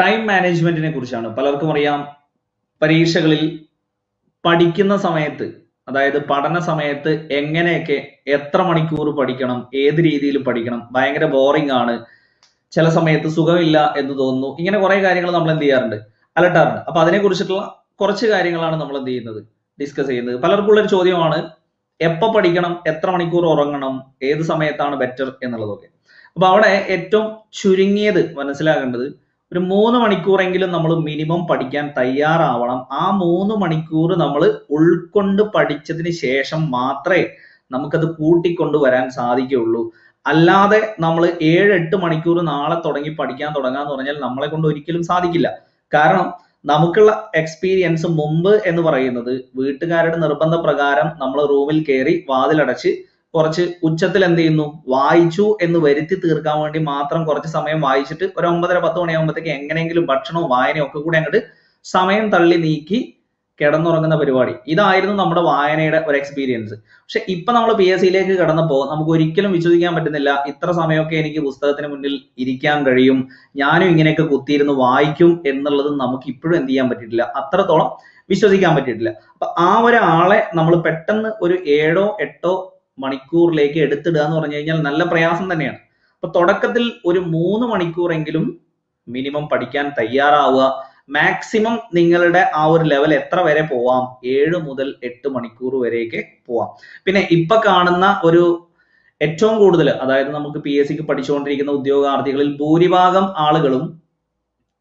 Time മാനേജ്മെന്റിനെ കുറിച്ചാണ്. പലർക്കും അറിയാം പരീക്ഷകളിൽ പഠിക്കുന്ന സമയത്ത് അതായത് പഠന സമയത്ത് എങ്ങനെയൊക്കെ എത്ര മണിക്കൂർ പഠിക്കണം ഏത് രീതിയിൽ പഠിക്കണം ഭയങ്കര ബോറിംഗ് ആണ്. ചില സമയത്ത് സുഖമില്ല എന്ന് തോന്നുന്നു. ഇങ്ങനെ കുറെ കാര്യങ്ങൾ നമ്മൾ എന്ത് ചെയ്യാറുണ്ട്? അലട്ടാറുണ്ട്. അപ്പൊ അതിനെ കുറിച്ചിട്ടുള്ള കുറച്ച് കാര്യങ്ങളാണ് നമ്മൾ എന്ത് ചെയ്യുന്നത്? ഡിസ്കസ് ചെയ്യുന്നത്. പലർക്കും ഉള്ള ഒരു ചോദ്യമാണ് എപ്പോ പഠിക്കണം എത്ര മണിക്കൂർ ഉറങ്ങണം ഏത് സമയത്താണ് ബെറ്റർ എന്നുള്ളതൊക്കെ. അപ്പൊ അവിടെ ഏറ്റവും ചുരുങ്ങിയത് മനസ്സിലാക്കേണ്ടത് ഒരു മൂന്ന് മണിക്കൂറെങ്കിലും നമ്മൾ മിനിമം പഠിക്കാൻ തയ്യാറാവണം. ആ മൂന്ന് മണിക്കൂർ നമ്മൾ ഉൾക്കൊണ്ട് പഠിച്ചതിന് ശേഷം മാത്രമേ നമുക്കത് കൂട്ടിക്കൊണ്ട് വരാൻ സാധിക്കുകയുള്ളൂ. അല്ലാതെ നമ്മൾ ഏഴ് എട്ട് മണിക്കൂർ നാളെ തുടങ്ങി പഠിക്കാൻ തുടങ്ങാന്ന് പറഞ്ഞാൽ നമ്മളെ കൊണ്ട് ഒരിക്കലും സാധിക്കില്ല. കാരണം നമുക്കുള്ള എക്സ്പീരിയൻസ് മുമ്പ് എന്ന് പറയുന്നത് വീട്ടുകാരുടെ നിർബന്ധ പ്രകാരം നമ്മൾ റൂമിൽ കയറി വാതിലടച്ച് കുറച്ച് ഉച്ചത്തിൽ എന്ത് ചെയ്യുന്നു? വായിച്ചു എന്ന് വരുത്തി തീർക്കാൻ വേണ്ടി മാത്രം കുറച്ച് സമയം വായിച്ചിട്ട് ഒരു ഒമ്പതര പത്ത് മണിയാകുമ്പോഴത്തേക്ക് എങ്ങനെയെങ്കിലും ഭക്ഷണവും വായനയും ഒക്കെ കൂടി അങ്ങോട്ട് സമയം തള്ളി നീക്കി കിടന്നുറങ്ങുന്ന പരിപാടി. ഇതായിരുന്നു നമ്മുടെ വായനയുടെ ഒരു എക്സ്പീരിയൻസ് പക്ഷെ ഇപ്പൊ നമ്മൾ പി എസ് സിയിലേക്ക് കടന്നപ്പോൾ നമുക്ക് ഒരിക്കലും വിശ്വസിക്കാൻ പറ്റുന്നില്ല. ഇത്ര സമയമൊക്കെ എനിക്ക് പുസ്തകത്തിന് മുന്നിൽ ഇരിക്കാൻ കഴിയും. ഞാനും ഇങ്ങനെയൊക്കെ കുത്തിയിരുന്ന് വായിക്കും എന്നുള്ളത് നമുക്ക് ഇപ്പോഴും എന്ത് ചെയ്യാൻ പറ്റിയിട്ടില്ല. അത്രത്തോളം വിശ്വസിക്കാൻ പറ്റിയിട്ടില്ല. അപ്പൊ ആ ഒരാളെ നമ്മൾ പെട്ടെന്ന് ഒരു ഏഴോ എട്ടോ മണിക്കൂറിലേക്ക് എടുത്തിടുക എന്ന് പറഞ്ഞു കഴിഞ്ഞാൽ നല്ല പ്രയാസം തന്നെയാണ്. അപ്പൊ തുടക്കത്തിൽ ഒരു മൂന്ന് മണിക്കൂറെങ്കിലും മിനിമം പഠിക്കാൻ തയ്യാറാവുക. മാക്സിമം നിങ്ങളുടെ ആ ഒരു ലെവൽ എത്ര വരെ പോവാം? ഏഴ് മുതൽ എട്ട് മണിക്കൂർ വരെയൊക്കെ പോവാം. പിന്നെ ഇപ്പൊ കാണുന്ന ഒരു ഏറ്റവും കൂടുതൽ അതായത് നമുക്ക് പി എസ് സിക്ക് പഠിച്ചുകൊണ്ടിരിക്കുന്ന ഉദ്യോഗാർത്ഥികളിൽ ഭൂരിഭാഗം ആളുകളും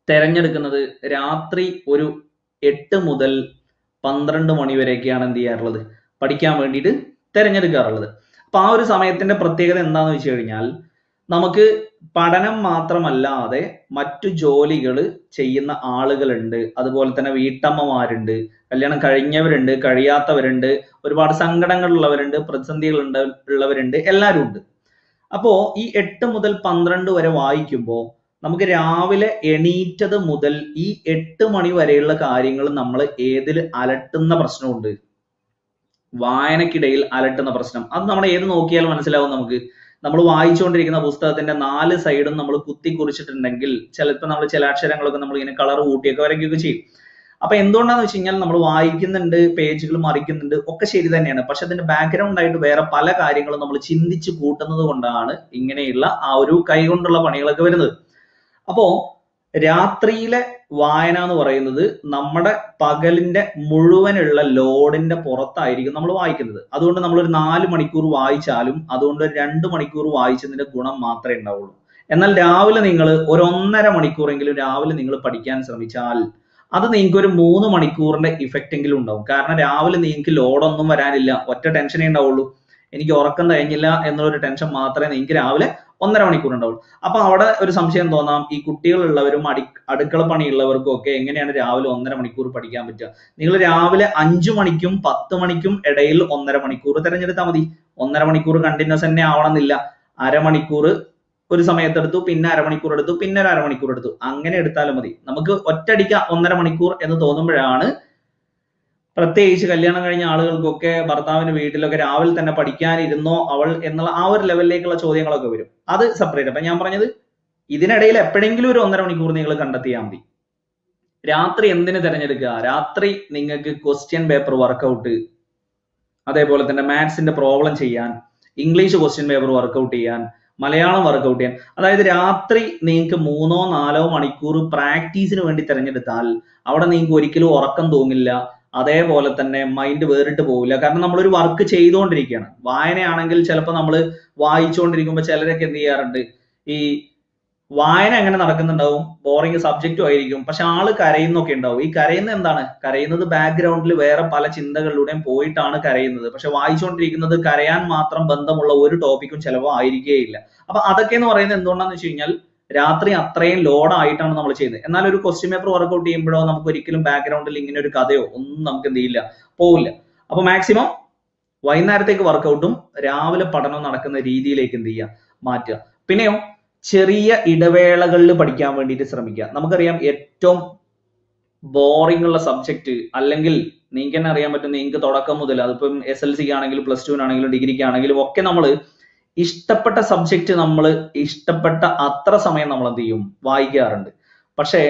തെരഞ്ഞെടുക്കുന്നത് രാത്രി ഒരു എട്ട് മുതൽ പന്ത്രണ്ട് മണി വരെയൊക്കെയാണ് എന്ത് ചെയ്യാറുള്ളത്? പഠിക്കാൻ വേണ്ടിയിട്ട് തിരഞ്ഞെടുക്കാറുള്ളത്. അപ്പൊ ആ ഒരു സമയത്തിന്റെ പ്രത്യേകത എന്താന്ന് വെച്ച് കഴിഞ്ഞാൽ നമുക്ക് പഠനം മാത്രമല്ലാതെ മറ്റു ജോലികൾ ചെയ്യുന്ന ആളുകളുണ്ട്. അതുപോലെ തന്നെ വീട്ടമ്മമാരുണ്ട് കല്യാണം കഴിഞ്ഞവരുണ്ട് കഴിയാത്തവരുണ്ട് ഒരുപാട് സങ്കടങ്ങളുള്ളവരുണ്ട് പ്രതിസന്ധികൾ ഉള്ളവരുണ്ട് എല്ലാവരും ഉണ്ട്. അപ്പോ ഈ എട്ട് മുതൽ പന്ത്രണ്ട് വരെ വായിക്കുമ്പോൾ നമുക്ക് രാവിലെ എണീറ്റത് മുതൽ ഈ എട്ട് മണി വരെയുള്ള കാര്യങ്ങൾ നമ്മൾ ഏതിൽ അലട്ടുന്ന പ്രശ്നമുണ്ട്? വായനക്കിടയിൽ അലട്ടുന്ന പ്രശ്നം. അത് നമ്മൾ ഏത് നോക്കിയാലും മനസ്സിലാവും നമുക്ക്. നമ്മൾ വായിച്ചുകൊണ്ടിരിക്കുന്ന പുസ്തകത്തിന്റെ നാല് സൈഡും നമ്മൾ കുത്തി കുറിച്ചിട്ടുണ്ടെങ്കിൽ ചിലപ്പോൾ നമ്മൾ ചില അക്ഷരങ്ങളൊക്കെ നമ്മൾ ഇങ്ങനെ കളർ കൂട്ടിയൊക്കെ വരയ്ക്കുകയൊക്കെ ചെയ്യും. അപ്പൊ എന്തുകൊണ്ടാന്ന് വെച്ച് കഴിഞ്ഞാൽ നമ്മൾ വായിക്കുന്നുണ്ട് പേജുകൾ മറിക്കുന്നുണ്ട് ഒക്കെ ശരി തന്നെയാണ്. പക്ഷെ അതിന്റെ ബാക്ക്ഗ്രൗണ്ട് ആയിട്ട് വേറെ പല കാര്യങ്ങളും നമ്മൾ ചിന്തിച്ച് കൂട്ടുന്നത് കൊണ്ടാണ് ഇങ്ങനെയുള്ള ആ ഒരു കൈകൊണ്ടുള്ള പണികളൊക്കെ വരുന്നത്. അപ്പോ രാത്രിയിലെ വായന എന്ന് പറയുന്നത് നമ്മുടെ പകലിന്റെ മുഴുവനുള്ള ലോഡിന്റെ പുറത്തായിരിക്കും നമ്മൾ വായിക്കുന്നത്. അതുകൊണ്ട് നമ്മൾ ഒരു നാല് മണിക്കൂർ വായിച്ചാലും അതുകൊണ്ട് രണ്ട് മണിക്കൂർ വായിച്ചതിന്റെ ഗുണം മാത്രമേ ഉണ്ടാവുള്ളൂ. എന്നാൽ രാവിലെ നിങ്ങൾ ഒരു ഒന്നര മണിക്കൂറെങ്കിലും രാവിലെ നിങ്ങൾ പഠിക്കാൻ ശ്രമിച്ചാൽ അത് നിങ്ങൾക്ക് ഒരു മൂന്ന് മണിക്കൂറിന്റെ ഇഫക്റ്റ് എങ്കിലും ഉണ്ടാവും. കാരണം രാവിലെ നിങ്ങൾക്ക് ലോഡൊന്നും വരാനില്ല. ഒറ്റ ടെൻഷനേ ഉണ്ടാവുള്ളൂ. എനിക്ക് ഉറക്കം കഴിഞ്ഞില്ല എന്നുള്ളൊരു ടെൻഷൻ മാത്രമേ നിങ്ങൾക്ക് രാവിലെ ഒന്നര മണിക്കൂർ ഉണ്ടാവുള്ളൂ. അപ്പൊ അവിടെ ഒരു സംശയം തോന്നാം ഈ കുട്ടികളുള്ളവരും അടി അടുക്കള പണിയുള്ളവർക്കും ഒക്കെ എങ്ങനെയാണ് രാവിലെ ഒന്നര മണിക്കൂർ പഠിക്കാൻ പറ്റുക? നിങ്ങൾ രാവിലെ അഞ്ചു മണിക്കും പത്ത് മണിക്കും ഇടയിൽ ഒന്നര മണിക്കൂർ തിരഞ്ഞെടുത്താൽ മതി. ഒന്നര മണിക്കൂർ കണ്ടിന്യൂസ് തന്നെ ആവണമെന്നില്ല. അരമണിക്കൂർ ഒരു സമയത്തെടുത്തു പിന്നെ അരമണിക്കൂർ എടുത്തു പിന്നെ ഒരു അരമണിക്കൂർ എടുത്തു. അങ്ങനെ എടുത്താലും മതി. നമുക്ക് ഒറ്റടിക്ക ഒന്നര മണിക്കൂർ എന്ന് തോന്നുമ്പോഴാണ് പ്രത്യേകിച്ച് കല്യാണം കഴിഞ്ഞ ആളുകൾക്കൊക്കെ ഭർത്താവിന്റെ വീട്ടിലൊക്കെ രാവിലെ തന്നെ പഠിക്കാനിരുന്നോ അവൾ എന്നുള്ള ആ ഒരു ലെവലിലേക്കുള്ള ചോദ്യങ്ങളൊക്കെ വരും. അത് സെപ്പറേറ്റ് അപ്പൊ ഞാൻ പറഞ്ഞത് ഇതിനിടയിൽ എപ്പോഴെങ്കിലും ഒരു ഒന്നര മണിക്കൂർ നിങ്ങൾ കണ്ടെത്തിയാൽ മതി. രാത്രി എന്തിനു തിരഞ്ഞെടുക്കുക? രാത്രി നിങ്ങൾക്ക് ക്വസ്റ്റ്യൻ പേപ്പർ വർക്കൗട്ട് അതേപോലെ തന്നെ മാത്സിന്റെ പ്രോബ്ലം ചെയ്യാൻ English question paper work out ചെയ്യാൻ മലയാളം വർക്കൗട്ട് ചെയ്യാൻ. അതായത് രാത്രി നിങ്ങൾക്ക് മൂന്നോ നാലോ മണിക്കൂർ പ്രാക്ടീസിന് വേണ്ടി തിരഞ്ഞെടുത്താൽ അവിടെ നിങ്ങൾക്ക് ഒരിക്കലും ഉറക്കം തോന്നില്ല അതേപോലെ തന്നെ മൈൻഡ് വേറിട്ട് പോവില്ല. കാരണം നമ്മൾ ഒരു വർക്ക് ചെയ്തുകൊണ്ടിരിക്കുകയാണ് വായനയാണെങ്കിൽ ചിലപ്പോൾ നമ്മൾ വായിച്ചുകൊണ്ടിരിക്കുമ്പോൾ ചിലരൊക്കെ എന്ത് ചെയ്യാറുണ്ട്? ഈ വായന എങ്ങനെ നടക്കുന്നുണ്ടാവും? ബോറിംഗ് സബ്ജക്റ്റും ആയിരിക്കും. പക്ഷെ ആൾ കരയുന്നൊക്കെ ഉണ്ടാവും. ഈ കരയുന്നത് എന്താണ്? കരയുന്നത് ബാക്ക്ഗ്രൗണ്ടിൽ വേറെ പല ചിന്തകളിലൂടെയും പോയിട്ടാണ് കരയുന്നത്. പക്ഷെ വായിച്ചുകൊണ്ടിരിക്കുന്നത് കരയാൻ മാത്രം ബന്ധമുള്ള ഒരു ടോപ്പിക്കും ചിലപ്പോൾ ആയിരിക്കുകയില്ല അപ്പൊ അതൊക്കെ എന്ന് പറയുന്നത് എന്തുകൊണ്ടാന്ന് വെച്ച് കഴിഞ്ഞാൽ രാത്രി അത്രയും ലോഡ് ആയിട്ടാണ് നമ്മൾ ചെയ്യുന്നത്. എന്നാൽ ഒരു ക്വസ്റ്റ്യൻ പേപ്പർ വർക്കൗട്ട് ചെയ്യുമ്പോഴോ നമുക്ക് ഒരിക്കലും ബാക്ക്ഗ്രൗണ്ടിൽ ഇങ്ങനെ ഒരു കഥയോ ഒന്നും നമുക്ക് എന്ത് ചെയ്യില്ല പോവില്ല. അപ്പൊ മാക്സിമം വൈകുന്നേരത്തേക്ക് വർക്കൗട്ടും രാവിലെ പഠനം നടക്കുന്ന രീതിയിലേക്ക് എന്ത് ചെയ്യുക? മാറ്റുക. പിന്നെയോ ചെറിയ ഇടവേളകളിൽ പഠിക്കാൻ വേണ്ടിയിട്ട് ശ്രമിക്കുക. നമുക്കറിയാം ഏറ്റവും ബോറിംഗ് ഉള്ള സബ്ജക്റ്റ് അല്ലെങ്കിൽ നിങ്ങൾക്ക് തന്നെ അറിയാൻ പറ്റും നിങ്ങൾക്ക് തുടക്കം മുതൽ അതിപ്പം എസ് എൽ സിക്ക് ആണെങ്കിലും പ്ലസ് ടുവിനാണെങ്കിലും ഡിഗ്രിക്ക് ആണെങ്കിലും ഒക്കെ നമ്മൾ ഇഷ്ടപ്പെട്ട സബ്ജക്റ്റ് നമ്മൾ ഇഷ്ടപ്പെട്ട അത്ര സമയം നമ്മൾ എന്ത് ചെയ്യും വായിക്കാറുണ്ട്. പക്ഷേ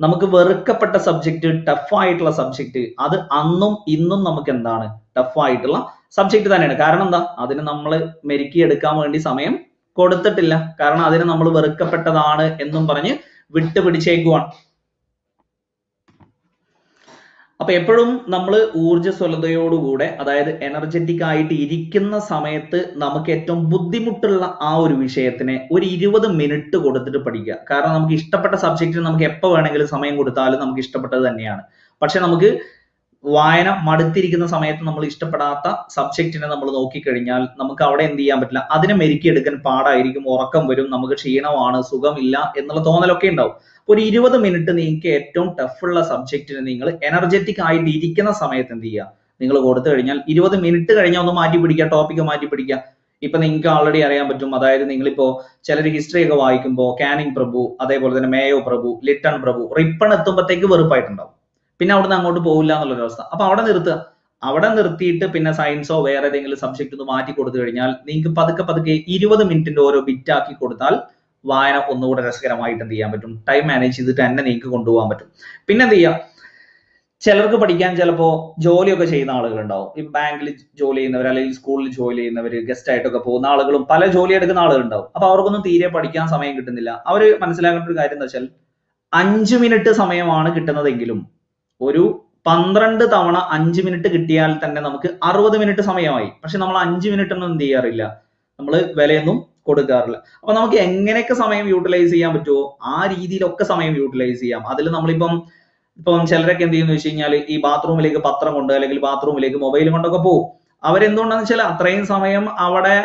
നമുക്ക് വെറുക്കപ്പെട്ട സബ്ജക്റ്റ് ടഫ് ആയിട്ടുള്ള സബ്ജക്റ്റ് അത് അന്നും ഇന്നും നമുക്ക് എന്താണ്? ടഫ് ആയിട്ടുള്ള സബ്ജക്റ്റ് തന്നെയാണ്. കാരണം എന്താ? അതിന് നമ്മൾ മെരുക്കി എടുക്കാൻ വേണ്ടി സമയം കൊടുത്തിട്ടില്ല. കാരണം അതിന് നമ്മൾ വെറുക്കപ്പെട്ടതാണ് എന്നും പറഞ്ഞ് വിട്ടുപിടിച്ചേക്കുവാണ്. അപ്പൊ എപ്പോഴും നമ്മൾ ഊർജസ്വലതയോടുകൂടെ അതായത് എനർജറ്റിക് ആയിട്ട് ഇരിക്കുന്ന സമയത്ത് നമുക്ക് ഏറ്റവും ബുദ്ധിമുട്ടുള്ള ആ ഒരു വിഷയത്തിനെ ഒരു ഇരുപത് മിനിറ്റ് കൊടുത്തിട്ട് പഠിക്കുക. കാരണം നമുക്ക് ഇഷ്ടപ്പെട്ട സബ്ജക്റ്റിന് നമുക്ക് എപ്പോ വേണമെങ്കിലും സമയം കൊടുത്താലും നമുക്ക് ഇഷ്ടപ്പെട്ടത് തന്നെയാണ്. പക്ഷെ നമുക്ക് വായന മടുത്തിരിക്കുന്ന സമയത്ത് നമ്മൾ ഇഷ്ടപ്പെടാത്ത സബ്ജക്റ്റിനെ നമ്മൾ നോക്കിക്കഴിഞ്ഞാൽ നമുക്ക് അവിടെ എന്ത് ചെയ്യാൻ പറ്റില്ല. അതിനെ മെരുക്കിയെടുക്കാൻ പാടായിരിക്കും ഉറക്കം വരും നമുക്ക് ക്ഷീണമാണ് സുഖമില്ല എന്നുള്ള തോന്നലൊക്കെ ഉണ്ടാവും. ഒരു ഇരുപത് മിനിറ്റ് നിങ്ങൾക്ക് ഏറ്റവും ടഫ് ഉള്ള സബ്ജക്റ്റിന് നിങ്ങൾ എനർജറ്റിക് ആയിട്ട് ഇരിക്കുന്ന സമയത്ത് എന്ത് ചെയ്യുക? നിങ്ങൾ കൊടുത്തു കഴിഞ്ഞാൽ ഇരുപത് മിനിറ്റ് കഴിഞ്ഞാൽ ഒന്ന് മാറ്റി പിടിക്കുക ടോപ്പിക്ക് മാറ്റി പിടിക്കുക. ഇപ്പൊ നിങ്ങൾക്ക് ഓൾറെഡി അറിയാൻ പറ്റും. അതായത് നിങ്ങളിപ്പോ ചിലർ ഹിസ്റ്ററി ഒക്കെ വായിക്കുമ്പോൾ കാനിങ് പ്രഭു അതേപോലെ തന്നെ മേയോ പ്രഭു ലിട്ടൺ പ്രഭു റിപ്പൺ എത്തുമ്പോഴത്തേക്ക് വെറുപ്പായിട്ടുണ്ടാവും. പിന്നെ അവിടുന്ന് അങ്ങോട്ട് പോകില്ല എന്നുള്ളൊരു അവസ്ഥ. അപ്പൊ അവിടെ നിർത്തുക. അവിടെ നിർത്തിയിട്ട് പിന്നെ സയൻസോ വേറെ ഏതെങ്കിലും സബ്ജക്ട് ഒന്ന് മാറ്റി കൊടുത്തു കഴിഞ്ഞാൽ നിങ്ങൾക്ക് പതുക്കെ പതുക്കെ ഇരുപത് മിനിറ്റിന്റെ ഓരോ ബിറ്റ് ആക്കി കൊടുത്താൽ വായന ഒന്നുകൂടെ രസകരമായിട്ട് എന്ത് ചെയ്യാൻ പറ്റും? ടൈം മാനേജ് ചെയ്തിട്ട് തന്നെ നിങ്ങൾക്ക് കൊണ്ടുപോകാൻ പറ്റും. പിന്നെ എന്ത് ചെയ്യാം? ചിലർക്ക് പഠിക്കാൻ ചിലപ്പോ ജോലിയൊക്കെ ചെയ്യുന്ന ആളുകളുണ്ടാവും. ഈ ബാങ്കിൽ ജോലി ചെയ്യുന്നവർ അല്ലെങ്കിൽ സ്കൂളിൽ ജോലി ചെയ്യുന്നവർ ഗസ്റ്റ് ആയിട്ടൊക്കെ പോകുന്ന ആളുകളും പല ജോലി എടുക്കുന്ന ആളുകളുണ്ടാവും. അപ്പൊ അവർക്കൊന്നും തീരെ പഠിക്കാൻ സമയം കിട്ടുന്നില്ല. അവർ മനസ്സിലാക്കേണ്ട ഒരു കാര്യം എന്താ വെച്ചാൽ അഞ്ചു മിനിറ്റ് സമയമാണ് കിട്ടുന്നതെങ്കിലും ഒരു പന്ത്രണ്ട് തവണ അഞ്ച് മിനിറ്റ് കിട്ടിയാൽ തന്നെ നമുക്ക് അറുപത് മിനിറ്റ് സമയമായി. പക്ഷെ നമ്മൾ അഞ്ച് മിനിറ്റ് ഒന്നും എന്ത് ചെയ്യാറില്ല. നമ്മൾ വിലയൊന്നും കൊടുക്കാറില്ല. അപ്പൊ നമുക്ക് എങ്ങനെയൊക്കെ സമയം യൂട്ടിലൈസ് ചെയ്യാൻ പറ്റുമോ ആ രീതിയിലൊക്കെ സമയം യൂട്ടിലൈസ് ചെയ്യാം. അതിൽ നമ്മളിപ്പം ഇപ്പം ചിലരൊക്കെ എന്ത് ചെയ്യുന്നു വെച്ച് കഴിഞ്ഞാൽ ഈ ബാത്റൂമിലേക്ക് പത്രം കൊണ്ട് അല്ലെങ്കിൽ ബാത്റൂമിലേക്ക് മൊബൈൽ കൊണ്ടൊക്കെ പോകും അവരെന്തുകൊണ്ടാന്ന് വെച്ചാൽ അത്രയും സമയം അവിടെ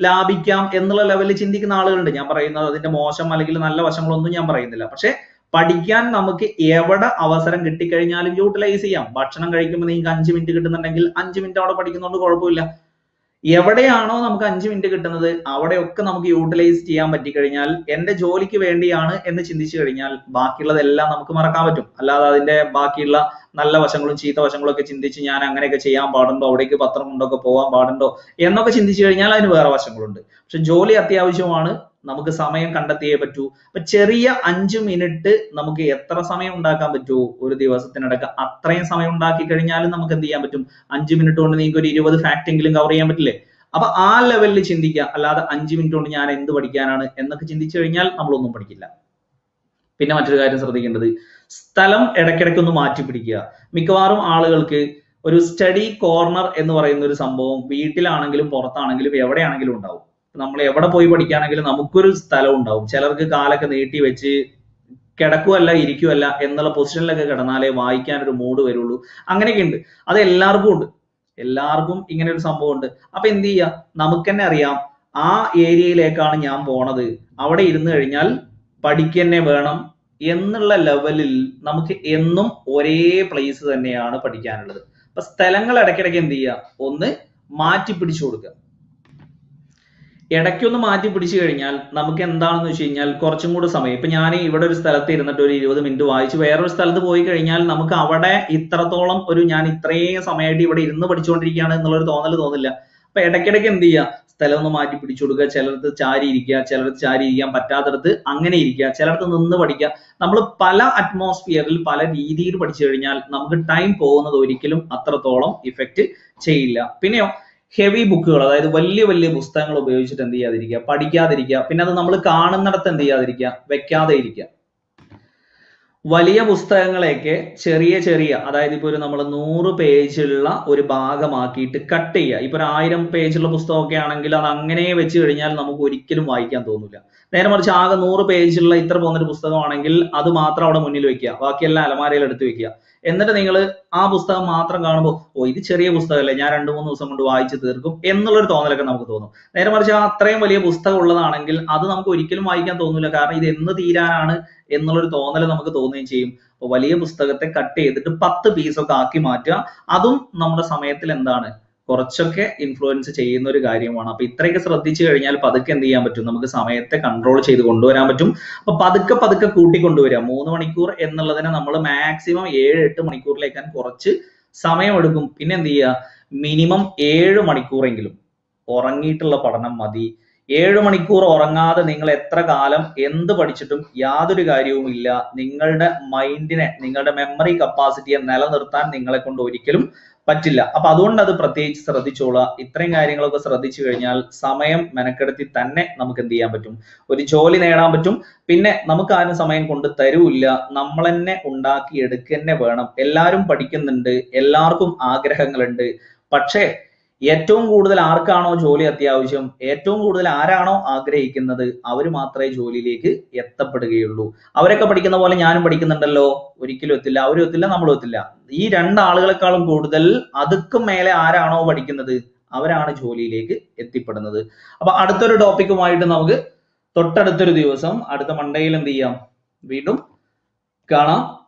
ലാഭിക്കാം എന്നുള്ള ലെവലിൽ ചിന്തിക്കുന്ന ആളുകളുണ്ട്. ഞാൻ പറയുന്നത് അതിന്റെ മോശം അല്ലെങ്കിൽ നല്ല വശങ്ങളൊന്നും ഞാൻ പറയുന്നില്ല. പക്ഷെ പഠിക്കാൻ നമുക്ക് എവിടെ അവസരം കിട്ടിക്കഴിഞ്ഞാലും യൂട്ടിലൈസ് ചെയ്യാം. ഭക്ഷണം കഴിക്കുമ്പോൾ നിങ്ങൾക്ക് അഞ്ച് മിനിറ്റ് കിട്ടുന്നുണ്ടെങ്കിൽ അഞ്ച് മിനിറ്റ് അവിടെ പഠിക്കുന്നതുകൊണ്ട് കുഴപ്പമില്ല. എവിടെയാണോ നമുക്ക് അഞ്ച് മിനിറ്റ് കിട്ടുന്നത് അവിടെയൊക്കെ നമുക്ക് യൂട്ടിലൈസ് ചെയ്യാൻ പറ്റിക്കഴിഞ്ഞാൽ എന്റെ ജോലിക്ക് വേണ്ടിയാണ് എന്ന് ചിന്തിച്ചു കഴിഞ്ഞാൽ ബാക്കിയുള്ളതെല്ലാം നമുക്ക് മറക്കാൻ പറ്റും. അല്ലാതെ അതിന്റെ ബാക്കിയുള്ള നല്ല വശങ്ങളും ചീത്ത വശങ്ങളും ഒക്കെ ചിന്തിച്ച് ഞാൻ അങ്ങനെയൊക്കെ ചെയ്യാൻ പാടുണ്ടോ അവിടേക്ക് പത്രം കൊണ്ടൊക്കെ പോകാൻ പാടുണ്ടോ എന്നൊക്കെ ചിന്തിച്ചു കഴിഞ്ഞാൽ അതിന് വേറെ വശങ്ങളുണ്ട്. പക്ഷെ ജോലി അത്യാവശ്യമാണ്. നമുക്ക് സമയം കണ്ടെത്തിയേ പറ്റൂ. അപ്പൊ ചെറിയ അഞ്ച് മിനിറ്റ് നമുക്ക് എത്ര സമയം ഉണ്ടാക്കാൻ പറ്റുമോ ഒരു ദിവസത്തിനിടക്ക് അത്രയും സമയം ഉണ്ടാക്കി കഴിഞ്ഞാലും നമുക്ക് എന്ത് ചെയ്യാൻ പറ്റും? അഞ്ച് മിനിറ്റ് കൊണ്ട് നിങ്ങൾക്ക് ഒരു ഇരുപത് ഫാക്ട് എങ്കിലും കവർ ചെയ്യാൻ പറ്റില്ലേ? അപ്പൊ ആ ലെവലിൽ ചിന്തിക്കുക. അല്ലാതെ അഞ്ച് മിനിറ്റ് കൊണ്ട് ഞാൻ എന്ത് പഠിക്കാനാണ് എന്നൊക്കെ ചിന്തിച്ചു കഴിഞ്ഞാൽ നമ്മളൊന്നും പഠിക്കില്ല. പിന്നെ മറ്റൊരു കാര്യം ശ്രദ്ധിക്കേണ്ടത്. സ്ഥലം ഇടയ്ക്കിടയ്ക്ക് ഒന്ന് മാറ്റി പിടിക്കുക. മിക്കവാറും ആളുകൾക്ക് ഒരു സ്റ്റഡി കോർണർ എന്ന് പറയുന്ന ഒരു സംഭവം വീട്ടിലാണെങ്കിലും പുറത്താണെങ്കിലും എവിടെയാണെങ്കിലും ഉണ്ടാവും. നമ്മൾ എവിടെ പോയി പഠിക്കുകയാണെങ്കിലും നമുക്കൊരു സ്ഥലം ഉണ്ടാവും. ചിലർക്ക് കാലൊക്കെ നീട്ടി വെച്ച് കിടക്കുമല്ല ഇരിക്കുമല്ല എന്നുള്ള പൊസിഷനിലൊക്കെ കിടന്നാലേ വായിക്കാൻ ഒരു മൂഡ് വരുള്ളൂ. അങ്ങനെയൊക്കെ ഉണ്ട്. അത് എല്ലാവർക്കും ഉണ്ട്. എല്ലാവർക്കും ഇങ്ങനെ ഒരു സംഭവം ഉണ്ട്. അപ്പൊ എന്ത് ചെയ്യുക നമുക്ക് തന്നെ അറിയാം. ആ ഏരിയയിലേക്കാണ് ഞാൻ പോണത്. അവിടെ ഇരുന്ന് കഴിഞ്ഞാൽ പഠിക്കന്നെ വേണം എന്നുള്ള ലെവലിൽ നമുക്ക് എന്നും ഒരേ പ്ലേസ് തന്നെയാണ് പഠിക്കാനുള്ളത്. അപ്പൊ സ്ഥലങ്ങൾ ഇടയ്ക്കിടയ്ക്ക് എന്ത് ചെയ്യുക ഒന്ന് മാറ്റി പിടിച്ചു കൊടുക്കുക. ഇടയ്ക്കൊന്ന് മാറ്റി പിടിച്ചു കഴിഞ്ഞാൽ നമുക്ക് എന്താണെന്ന് വെച്ച് കഴിഞ്ഞാൽ കുറച്ചും കൂടെ സമയം. ഇപ്പൊ ഞാൻ ഇവിടെ ഒരു സ്ഥലത്ത് ഇരുന്നിട്ട് ഒരു ഇരുപത് മിനിറ്റ് വായിച്ച് വേറൊരു സ്ഥലത്ത് പോയി കഴിഞ്ഞാൽ നമുക്ക് അവിടെ ഇത്രത്തോളം ഒരു ഞാൻ ഇത്രയും സമയമായിട്ട് ഇവിടെ ഇരുന്ന് പഠിച്ചുകൊണ്ടിരിക്കുകയാണ് എന്നുള്ളൊരു തോന്നൽ തോന്നില്ല. അപ്പൊ ഇടയ്ക്കിടയ്ക്ക് എന്ത് ചെയ്യുക? സ്ഥലം ഒന്ന് മാറ്റി പിടിച്ചു കൊടുക്കുക. ചിലടത്ത് ചാരി ഇരിക്കുക. ചിലടത്ത് ചാരി ഇരിക്കാൻ പറ്റാത്തടത്ത് അങ്ങനെ ഇരിക്കുക. ചിലടത്ത് നിന്ന് പഠിക്കുക. നമ്മൾ പല അറ്റ്മോസ്ഫിയറിൽ പല രീതിയിൽ പഠിച്ചു കഴിഞ്ഞാൽ നമുക്ക് ടൈം പോകുന്നത് ഒരിക്കലും അത്രത്തോളം ഇഫക്റ്റ് ചെയ്യില്ല. പിന്നെയോ ഹെവി ബുക്കുകൾ അതായത് വലിയ വലിയ പുസ്തകങ്ങൾ ഉപയോഗിച്ചിട്ട് എന്ത് ചെയ്യാതിരിക്കുക പഠിക്കാതിരിക്കുക പിന്നെ അത് നമ്മൾ കാണുന്നിടത്ത് എന്ത് ചെയ്യാതിരിക്കുക വെക്കാതെ ഇരിക്കുക. വലിയ പുസ്തകങ്ങളെയൊക്കെ ചെറിയ ചെറിയ അതായത് ഇപ്പൊ ഒരു നമ്മൾ നൂറ് പേജുള്ള ഒരു ഭാഗമാക്കിയിട്ട് കട്ട് ചെയ്യുക. ഇപ്പൊ ഒരു ആയിരം പേജുള്ള പുസ്തകമൊക്കെ ആണെങ്കിൽ അത് അങ്ങനെ വെച്ച് കഴിഞ്ഞാൽ നമുക്ക് ഒരിക്കലും വായിക്കാൻ തോന്നില്ല നേരെ മറിച്ച് ആകെ നൂറ് പേജുള്ള ഇത്ര പോകുന്നൊരു പുസ്തകമാണെങ്കിൽ അത് മാത്രം അവിടെ മുന്നിൽ വെക്കുക. ബാക്കിയെല്ലാം അലമാരയിൽ എടുത്ത് വെക്കുക. എന്നിട്ട് നിങ്ങൾ ആ പുസ്തകം മാത്രം കാണുമ്പോൾ ഓ ഇത് ചെറിയ പുസ്തകമല്ലേ ഞാൻ രണ്ട് മൂന്ന് ദിവസം കൊണ്ട് വായിച്ച് തീർക്കും എന്നുള്ളൊരു തോന്നലൊക്കെ നമുക്ക് തോന്നും. നേരെ മറിച്ച് ആ അത്രയും വലിയ പുസ്തകം ഉള്ളതാണെങ്കിൽ അത് നമുക്ക് ഒരിക്കലും വായിക്കാൻ തോന്നില്ല കാരണം ഇത് എന്ന് തീരാനാണ് എന്നുള്ളൊരു തോന്നൽ നമുക്ക് തോന്നുകയും ചെയ്യും. അപ്പൊ വലിയ പുസ്തകത്തെ കട്ട് ചെയ്തിട്ട് പത്ത് പീസൊക്കെ ആക്കി മാറ്റുക. അതും നമ്മുടെ സമയത്തിൽ എന്താണ്? കുറച്ചൊക്കെ ഇൻഫ്ലുവൻസ് ചെയ്യുന്ന ഒരു കാര്യമാണ്. അപ്പൊ ഇത്രയൊക്കെ ശ്രദ്ധിച്ചു കഴിഞ്ഞാൽ പതുക്കെ എന്ത് ചെയ്യാൻ പറ്റും? നമുക്ക് സമയത്തെ കൺട്രോൾ ചെയ്ത് കൊണ്ടുവരാൻ പറ്റും. അപ്പൊ പതുക്കെ പതുക്കെ കൂട്ടിക്കൊണ്ടുവരാം മൂന്ന് മണിക്കൂർ എന്നുള്ളതിനെ നമ്മൾ മാക്സിമം ഏഴ് എട്ട് മണിക്കൂറിലേക്കാൻ കുറച്ച് സമയമെടുക്കും. പിന്നെ എന്ത് ചെയ്യുക? മിനിമം ഏഴ് മണിക്കൂറെങ്കിലും ഉറങ്ങിയിട്ടുള്ള പഠനം മതി. ഏഴ് മണിക്കൂർ ഉറങ്ങാതെ നിങ്ങൾ എത്ര കാലം എന്ത് പഠിച്ചിട്ടും യാതൊരു കാര്യവും ഇല്ല നിങ്ങളുടെ മൈൻഡിനെ നിങ്ങളുടെ മെമ്മറി കപ്പാസിറ്റിയെ നിലനിർത്താൻ നിങ്ങളെ കൊണ്ട് ഒരിക്കലും പറ്റില്ല. അപ്പൊ അതുകൊണ്ട് അത് പ്രത്യേകിച്ച് ശ്രദ്ധിച്ചോളുക. ഇത്രയും കാര്യങ്ങളൊക്കെ ശ്രദ്ധിച്ചു കഴിഞ്ഞാൽ സമയം മെനക്കെടുത്തി തന്നെ നമുക്ക് എന്ത് ചെയ്യാൻ പറ്റും? ഒരു ജോലി നേടാൻ പറ്റും. പിന്നെ നമുക്ക് ആരും സമയം കൊണ്ട് തരൂല്ല. നമ്മൾ തന്നെ ഉണ്ടാക്കി എടുക്കുക തന്നെ വേണം. എല്ലാവരും പഠിക്കുന്നുണ്ട്. എല്ലാവർക്കും ആഗ്രഹങ്ങളുണ്ട്. പക്ഷേ ഏറ്റവും കൂടുതൽ ആർക്കാണോ ജോലി അത്യാവശ്യം? ഏറ്റവും കൂടുതൽ ആരാണോ ആഗ്രഹിക്കുന്നത്? അവർ മാത്രമേ ജോലിയിലേക്ക് എത്തപ്പെടുകയുള്ളൂ. അവരൊക്കെ പഠിക്കുന്ന പോലെ ഞാനും പഠിക്കുന്നുണ്ടല്ലോ. ഒരിക്കലും എത്തില്ല. അവരും എത്തില്ല നമ്മളും എത്തില്ല. ഈ രണ്ടാളുകളെക്കാളും കൂടുതൽ അതുക്കും മേലെ ആരാണോ പഠിക്കുന്നത്? അവരാണ് ജോലിയിലേക്ക് എത്തിപ്പെടുന്നത്. അപ്പൊ അടുത്തൊരു ടോപ്പിക്കുമായിട്ട് നമുക്ക് തൊട്ടടുത്തൊരു ദിവസം അടുത്ത മൺഡേയിൽ എന്ത് ചെയ്യാം? വീണ്ടും കാണാം.